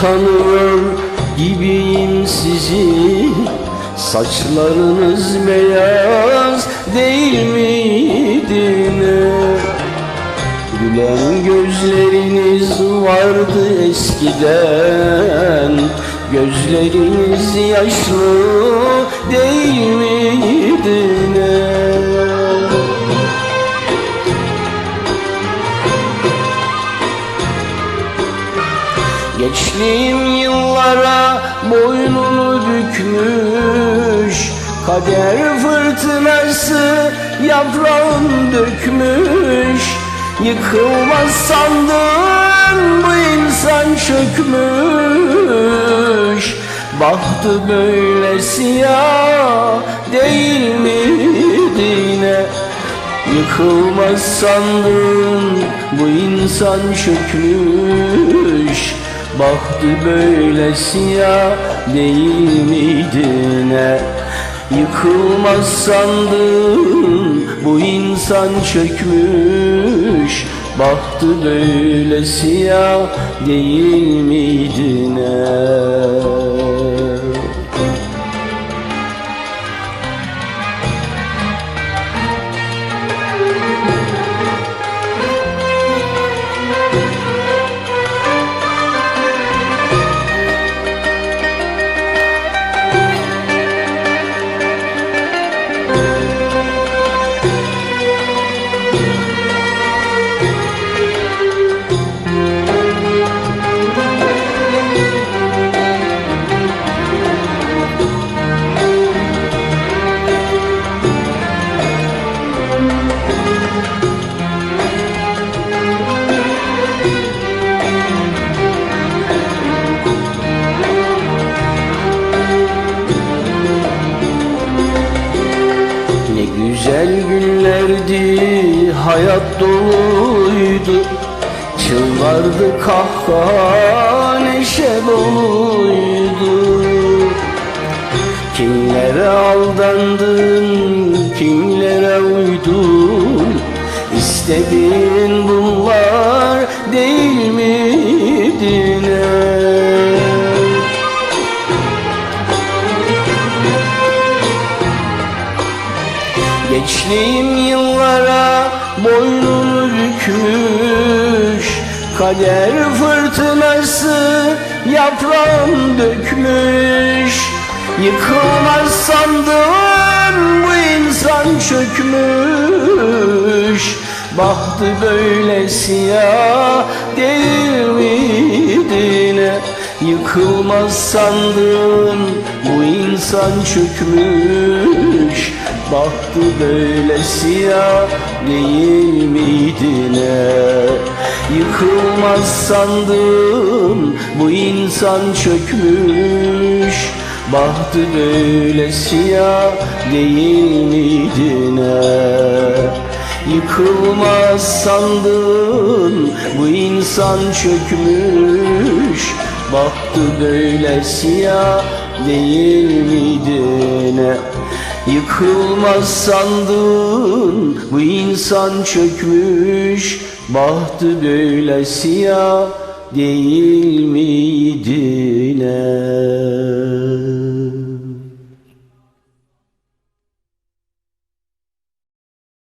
tanıyor gibiyim sizi Saçlarınız beyaz değil miydi ne? Gülen gözleriniz vardı eskiden Gözleriniz yaşlı değil miydi ne? Geçtiğim yıllara boynunu bükmüş Kader fırtınası yaprağın dökmüş Yıkılmaz sandın bu insan çökmüş Bahtı böyle siyah değil miydi ne? Yıkılmaz sandın bu insan çökmüş Bahtı böyle siyah değil miydi ne? Yıkılmaz sandın bu insan çökmüş Bahtı böyle siyah değil miydi? Ne günlerdi, hayat doluydu Çıllardı kahkaha, neşe doluydu. Kimlere aldandın, kimlere uydun? İstediğin bunlar değil miydi ne? Geçtiğim yıllara boynunu bükmüş Kader fırtınası yaprağın dökmüş. Yıkılmaz sandığın bu insan çökmüş. Bahtı böyle siyah değil miydi? Yıkılmaz sandığın bu insan çökmüş Bahtı böyle siyah değil miydi ne? Yıkılmaz sandın bu insan çökmüş Bahtı böyle siyah değil miydi ne? Yıkılmaz sandın bu insan çökmüş Bahtı böyle siyah değil miydi ne? Yıkılmaz sandın bu insan çökmüş Bahtı böyle siyah değil miydi